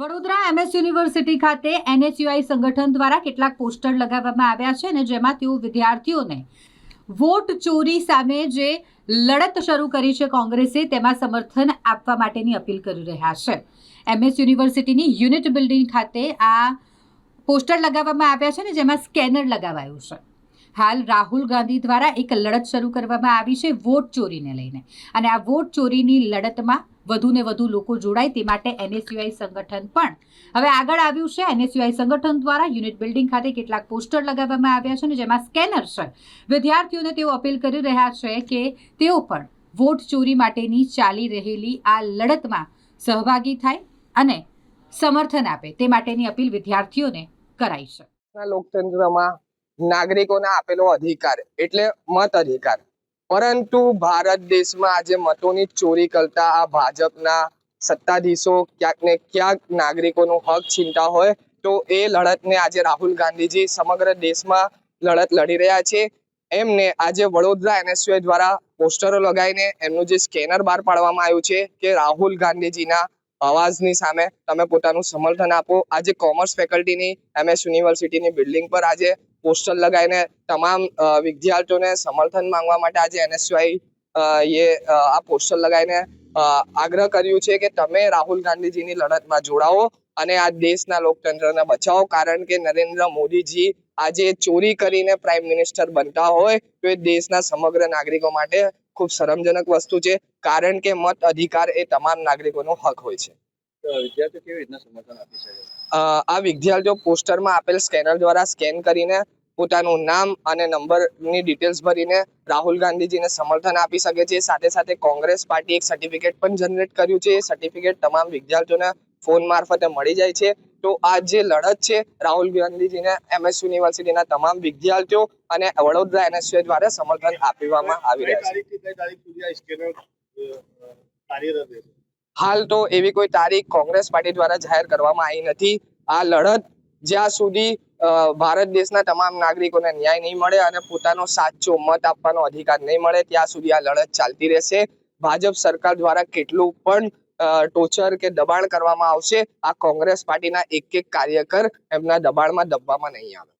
Vadodara MS university ખાતે NSUI સંગઠન દ્વારા કેટલાક પોસ્ટર લગાવવામાં આવ્યા છે અને જેમાં તેઓ વિદ્યાર્થીઓને વોટ ચોરી સામે જે લડત શરૂ કરી છે કોંગ્રેસે, તેમાં સમર્થન આપવા માટેની અપીલ કરી રહ્યા છે. એમએસ યુનિવર્સિટીની યુનિટ બિલ્ડિંગ ખાતે આ પોસ્ટર લગાવવામાં આવ્યા છે ને જેમાં સ્કેનર લગાવાયું છે. હાલ રાહુલ ગાંધી દ્વારા એક લડત શરૂ કરવામાં આવી છે વોટ ચોરીને લઈને. અને આ વોટ ચોરીની લડતમાં વધુને વધુ લોકો જોડાય તે માટે એનએસયુઆઈ સંગઠન પણ હવે આગળ આવ્યું છે. એનએસયુઆઈ સંગઠન દ્વારા યુનિટ બિલ્ડિંગ ખાતે કેટલાક પોસ્ટર લગાવવામાં આવ્યા છે અને જેમાં સ્કેનર છે. વિદ્યાર્થીઓને તેઓ અપીલ કરી રહ્યા છે કે તેઓ પણ વોટ ચોરી માટેની ચાલી રહેલી આ લડતમાં સહભાગી થાય અને સમર્થન આપે તે માટેની અપીલ વિદ્યાર્થીઓને કરાઈ છે. લોકતંત્રમાં નાગરિકોને આપેલો અધિકાર એટલે મત અધિકાર. પરંતુ ભારત દેશમાં આજે મતોની ચોરી કરતા આ ભાજપના સત્તાધીશો ક્યાંક ને ક્યાંક નાગરિકોનો હક છીનતા હોય તો એ લડતને આજે રાહુલ ગાંધીજી સમગ્ર દેશમાં લડત લડી રહ્યા છે. એમને આજે વડોદરા એનએસયુઆઈ દ્વારા પોસ્ટરો લગાવીને એમનું જે સ્કેનર બહાર પાડવામાં આવ્યું છે કે રાહુલ ગાંધીજીના અવાજની સામે તમે પોતાનું સમર્થન આપો. આજે કોમર્સ ફેકલ્ટીની, એમએસ યુનિવર્સિટીની બિલ્ડિંગ પર આજે પોસ્ટર લગાવીને તમામ વિદ્યાર્થીઓને સમર્થન માંગવા માટે આજે એનએસયુઆઈ એ આ પોસ્ટર લગાવીને આગ્રહ કર્યું છે કે તમે રાહુલ ગાંધીજીની લડતમાં જોડાઓ અને આ દેશના લોકતંત્રને બચાવો. કારણ કે નરેન્દ્ર મોદીજી આજે ચોરી કરીને પ્રાઇમ મિનિસ્ટર બનતા હોય તો એ દેશના સમગ્ર નાગરિકો માટે ખૂબ શરમજનક વસ્તુ છે. કારણ કે મત અધિકાર એ તમામ નાગરિકોનો હક હોય છે. વિદ્યાર્થીઓ કેવી રીતના સમર્થન આપી શકે? આ વિદ્યાર્થીઓ પોસ્ટરમાં આપેલ સ્કેનર દ્વારા સ્કેન કરીને પોતાનું નામ અને નંબરની ડિટેલ્સ ભરીને રાહુલ ગાંધીજીને સમર્થન આપી શકે છે. સાથે સાથે કોંગ્રેસ પાર્ટી એક સર્ટિફિકેટ પણ જનરેટ કર્યું છે. એ સર્ટિફિકેટ તમામ વિદ્યાર્થીઓને ફોન મારફતે મળી જાય છે. તો આ જે લડત છે, રાહુલ ગાંધીજીને એમએસ યુનિવર્સિટીના તમામ વિદ્યાર્થીઓ અને વડોદરા એનએસયુ દ્વારા સમર્થન આપવામાં આવી રહ્યા છે. હાલ તો એવી કોઈ તારીખ કોંગ્રેસ પાર્ટી દ્વારા જાહેર કરવામાં આવી નથી. આ લડત જ્યાં સુધી ભારત દેશના તમામ નાગરિકોને ન્યાય નહીં મળે અને પોતાનો સાચો મત આપવાનો અધિકાર નહીં મળે, ત્યાં સુધી આ લડત ચાલતી રહેશે. ભાજપ સરકાર દ્વારા કેટલું પણ ટોચર કે દબાણ કરવામાં આવશે, આ કોંગ્રેસ પાર્ટીના એક એક કાર્યકર એમના દબાણમાં દબવામાં નહીં આવે.